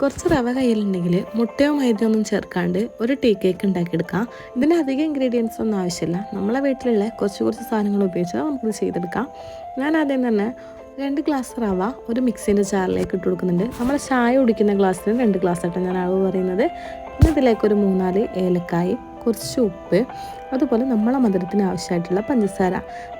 കുറച്ച് റവ കയ്യിലുണ്ടെങ്കിൽ മുട്ടയോ മൈദയോ ഒന്നും ചേർക്കാണ്ട് ഒരു ടീ കേക്ക് ഉണ്ടാക്കിയെടുക്കാം. ഇതിന് അധികം ഇൻഗ്രീഡിയൻസ് ഒന്നും ആവശ്യമില്ല. നമ്മളെ വീട്ടിലുള്ള കുറച്ച് കുറച്ച് സാധനങ്ങൾ ഉപയോഗിച്ചാൽ നമുക്കിത് ചെയ്തെടുക്കാം. ഞാൻ ആദ്യം തന്നെ രണ്ട് ഗ്ലാസ് റവ ഒരു മിക്സിന്റെ ജാറിലേക്ക് ഇട്ട് കൊടുക്കുന്നുണ്ട്. നമ്മൾ ചായ കുടിക്കുന്ന ഗ്ലാസ്സിന് രണ്ട് ഗ്ലാസ് ആയിട്ടാണ് ഞാൻ അളവ് പറയുന്നത്. പിന്നെ ഇതിലേക്ക് ഒരു മൂന്നാൽ ഏലക്കായി കുറച്ച് ഉപ്പ് അതുപോലെ നമ്മളെ മധുരത്തിന് ആവശ്യമായിട്ടുള്ള പഞ്ചസാര.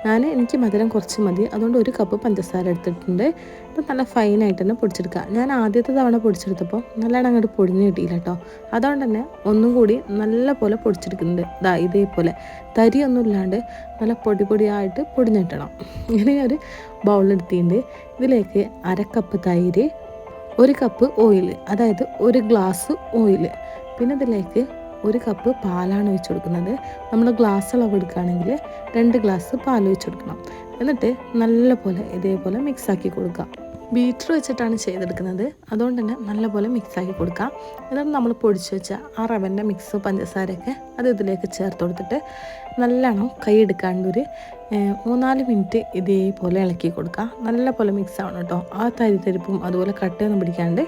ഞാൻ എനിക്ക് മധുരം കുറച്ച് മതി അതുകൊണ്ട് ഒരു കപ്പ് പഞ്ചസാര എടുത്തിട്ടുണ്ട്. ഇത് നല്ല ഫൈനായിട്ട് തന്നെ പൊടിച്ചെടുക്കുക ഞാൻ ആദ്യത്തെ തവണ പൊടിച്ചെടുത്തപ്പോൾ നല്ലോണം അങ്ങോട്ട് പൊടിഞ്ഞ് കിട്ടിയില്ല കേട്ടോ അതുകൊണ്ട് തന്നെ ഒന്നും കൂടി നല്ല പോലെ പൊടിച്ചെടുക്കുന്നുണ്ട്. ഇതാ ഇതേപോലെ. തരിയൊന്നും ഇല്ലാണ്ട് നല്ല പൊടി പൊടിയായിട്ട് പൊടിഞ്ഞിട്ടണം. ഇങ്ങനെ ഒരു ബൗളെടുത്തിട്ടുണ്ട് ഇതിലേക്ക് അരക്കപ്പ് കപ്പ് തൈര് ഒരു കപ്പ് ഓയിൽ അതായത് ഒരു ഗ്ലാസ് ഓയിൽ പിന്നെ ഇതിലേക്ക് ഒരു കപ്പ് പാലാണ് ഒഴിച്ചു കൊടുക്കുന്നത് നമ്മൾ ഗ്ലാസ് അളവ് എടുക്കുകയാണെങ്കിൽ രണ്ട് ഗ്ലാസ് പാൽ ഒഴിച്ചു കൊടുക്കണം എന്നിട്ട് നല്ലപോലെ ഇതേപോലെ മിക്സാക്കി കൊടുക്കുക. ബീറ്റർ വെച്ചിട്ടാണ് ചെയ്തെടുക്കുന്നത്. അതുകൊണ്ട് തന്നെ നല്ലപോലെ മിക്സാക്കി കൊടുക്കാം എന്നിട്ട് നമ്മൾ പൊടിച്ച് വെച്ച ആ റവന്റെ മിക്സ് പഞ്ചസാരയൊക്കെ അത് ഇതിലേക്ക് ചേർത്ത് കൊടുത്തിട്ട് നല്ലോണം കൈ എടുക്കാണ്ട് ഒരു മൂന്നാൽ മിനിറ്റ് ഇതേപോലെ ഇളക്കി കൊടുക്കുക. നല്ല പോലെ മിക്സ് ആവണം കേട്ടോ. ആ തരിതരിപ്പും അതുപോലെ കട്ടയൊന്നും പിടിക്കാണ്ട്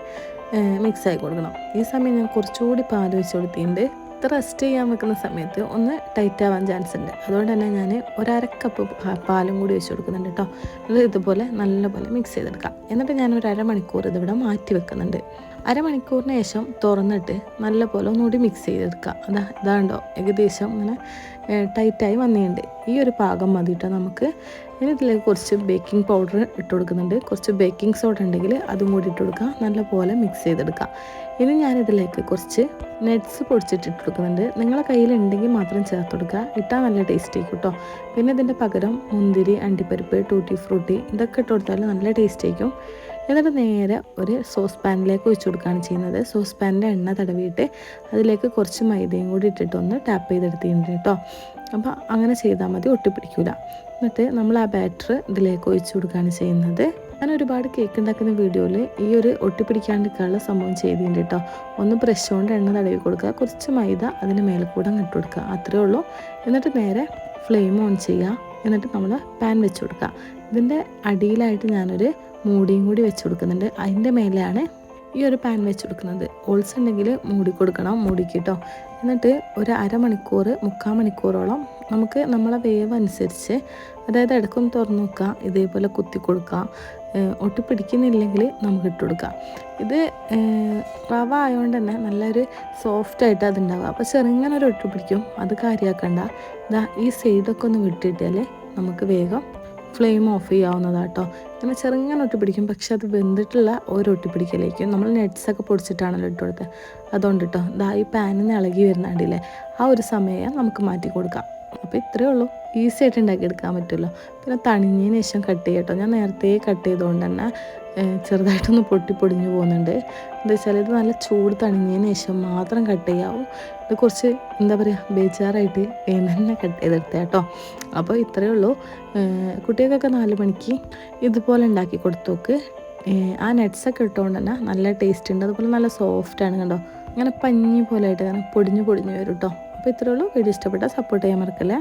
മിക്സ് ആക്കി കൊടുക്കണം. ഈ സമയം ഞാൻ കുറച്ചുകൂടി പാൽ വെച്ച് കൊടുത്തിട്ടുണ്ട്. ഇത് റെസ്റ്റ് ചെയ്യാൻ വെക്കുന്ന സമയത്ത് ഒന്ന് ടൈറ്റ് ആവാൻ ചാൻസ് ഉണ്ട്. അതുകൊണ്ട് തന്നെ ഞാൻ ഒരര കപ്പ് പാലും കൂടി വെച്ച് കൊടുക്കുന്നുണ്ട് കേട്ടോ അത് ഇതുപോലെ നല്ലപോലെ മിക്സ് ചെയ്തെടുക്കാം. എന്നിട്ട് ഞാൻ ഒരു അരമണിക്കൂർ ഇതിവിടെ മാറ്റി വെക്കുന്നുണ്ട്. അരമണിക്കൂറിന് ശേഷം തുറന്നിട്ട് നല്ലപോലെ ഒന്നുകൂടി മിക്സ് ചെയ്തെടുക്കുക അതാ ഇതാണ്ടോ ഏകദേശം ഇങ്ങനെ ടൈറ്റായി വന്നിട്ടുണ്ട്. ഈ ഒരു പാകം മതിയിട്ടോ നമുക്ക്. ഇതിലേക്ക് കുറച്ച് ബേക്കിംഗ് പൗഡർ ഇട്ട് കൊടുക്കുന്നുണ്ട്. കുറച്ച് ബേക്കിംഗ് സോഡ ഉണ്ടെങ്കിൽ അതും കൂടി ഇട്ട് കൊടുക്കുക നല്ലപോലെ മിക്സ് ചെയ്തെടുക്കുക ഇനി ഞാനിതിലേക്ക് കുറച്ച് നട്ട്സ് പൊടിച്ചിട്ട് ഇട്ട് കൊടുക്കുന്നുണ്ട്. നിങ്ങളെ കയ്യിലുണ്ടെങ്കിൽ മാത്രം ചേർത്ത് കൊടുക്കുക ഇട്ടാൽ നല്ല ടേസ്റ്റ് കേട്ടോ പിന്നെ ഇതിന്റെ പകരം മുന്തിരി അണ്ടിപ്പരിപ്പ് ടൂട്ടി ഫ്രൂട്ടി ഇതൊക്കെ ഇട്ട് കൊടുത്താൽ നല്ല ടേസ്റ്റ് ആയിരിക്കും. എന്നിട്ട് നേരെ ഒരു സോസ് പാനിലേക്ക് ഒഴിച്ചു കൊടുക്കുകയാണ് ചെയ്യുന്നത്. സോസ് പാനിന്റെ എണ്ണ തടവിയിട്ട് അതിലേക്ക് കുറച്ച് മൈദയും കൂടി ഇട്ടിട്ട് ഒന്ന് ടാപ്പ് ചെയ്തെടുത്തിട്ടുണ്ട് കേട്ടോ. അപ്പോൾ അങ്ങനെ ചെയ്താൽ മതി ഒട്ടിപ്പിടിക്കില്ല എന്നിട്ട് നമ്മൾ ആ ബാറ്റർ ഇതിലേക്ക് ഒഴിച്ചു കൊടുക്കുകയാണ് ചെയ്യുന്നത്. ഞാൻ ഒരുപാട് കേക്ക് ഉണ്ടാക്കുന്ന വീഡിയോയിൽ ഈ ഒരു ഒട്ടിപ്പിടിക്കാണ്ടിരിക്കാനുള്ള സംഭവം ചെയ്തിട്ടുണ്ട് കേട്ടോ. ഒന്ന് ബ്രഷ് കൊണ്ട് എണ്ണ തടവി കൊടുക്കുക കുറച്ച് മൈദ അതിന് മേലെ കൂടെ ഇട്ട് കൊടുക്കുക അത്രയേ ഉള്ളൂ. എന്നിട്ട് നേരെ ഫ്ലെയിം ഓൺ ചെയ്യുക എന്നിട്ട് നമ്മൾ പാൻ വെച്ച് കൊടുക്കുക. ഇതിന്റെ അടിയിലായിട്ട് ഞാനൊരു മൂടിയും കൂടി വെച്ച് കൊടുക്കുന്നുണ്ട്. അതിന്റെ മേലെയാണ് ഈ ഒരു പാൻ വെച്ച് കൊടുക്കുന്നത്. ഓൾസ് ഉണ്ടെങ്കിൽ മൂടി കൊടുക്കണം മൂടിക്കിട്ടോ. എന്നിട്ട് ഒരു അരമണിക്കൂർ മുക്കാൽ മണിക്കൂറോളം നമുക്ക് നമ്മളെ വേവ് അനുസരിച്ച് അതായത് ഇടക്കൊന്ന് തുറന്നു നോക്കുക ഇതേപോലെ കുത്തി കൊടുക്കാം ഒട്ടിപ്പിടിക്കുന്നില്ലെങ്കിൽ നമുക്ക് ഇട്ട് കൊടുക്കാം ഇത് റവ ആയതുകൊണ്ട് തന്നെ നല്ലൊരു സോഫ്റ്റായിട്ട് അതുണ്ടാവുക. അപ്പോൾ ചെറുങ്ങനെ ഒരു ഒട്ടിപ്പിടിക്കും. അത് കാര്യമാക്കണ്ട ഇതാ ഈ സൈഡൊക്കെ ഒന്ന് വിട്ടിട്ടാൽ നമുക്ക് വേഗം ഫ്ലെയിം ഓഫ് ചെയ്യാവുന്നതാട്ടോ. അങ്ങനെ ചെറുങ്ങനെ ഒട്ടിപ്പിടിക്കും പക്ഷെ അത് വെന്തിട്ടുള്ള ഒരു ഒട്ടിപ്പിടിക്കലേക്കും നമ്മൾ നെറ്റ്സൊക്കെ പൊടിച്ചിട്ടാണല്ലോ ഇട്ട് കൊടുത്തത് അതുകൊണ്ട് കേട്ടോ ഇതാ ഈ പാനിന് ഇളകി വരുന്നുണ്ടല്ലേ ആ ഒരു സമയം നമുക്ക് മാറ്റി കൊടുക്കാം. അപ്പോൾ ഇത്രയേ ഉള്ളൂ. ഈസി ആയിട്ട് ഉണ്ടാക്കിയെടുക്കാൻ പറ്റുമല്ലോ. പിന്നെ തണിഞ്ഞതിന് ശേഷം കട്ട് ചെയ്യട്ടോ. ഞാൻ നേരത്തെ കട്ട് ചെയ്തുകൊണ്ട് തന്നെ ചെറുതായിട്ടൊന്ന് പൊട്ടി പൊടിഞ്ഞു പോകുന്നുണ്ട്. എന്താ വെച്ചാൽ ഇത് നല്ല ചൂട് തണിഞ്ഞതിന് ശേഷം മാത്രം കട്ട് ചെയ്യാവും. ഇത് കുറച്ച് എന്താ പറയുക ബേജാറായിട്ട് തന്നെ കട്ട് ചെയ്തെടുത്തേ കേട്ടോ. അപ്പോൾ ഇത്രയേ ഉള്ളൂ. കുട്ടികൾക്കൊക്കെ നാല് മണിക്ക് ഇതുപോലെ ഉണ്ടാക്കി കൊടുത്തോക്ക് ആ നട്ട്സൊക്കെ ഇട്ടുകൊണ്ട് തന്നെ നല്ല ടേസ്റ്റ് ഉണ്ട്. അതുപോലെ നല്ല സോഫ്റ്റാണ് കണ്ടോ. അങ്ങനെ പഞ്ഞി പോലെ ആയിട്ട് അങ്ങനെ പൊടിഞ്ഞു പൊടിഞ്ഞു വരും കേട്ടോ. അപ്പോൾ ഇത്രയേ ഉള്ളൂ. വീഡിയോ ഇഷ്ടപ്പെട്ടാൽ സപ്പോർട്ട് ചെയ്യാൻ മറക്കല്ലേ.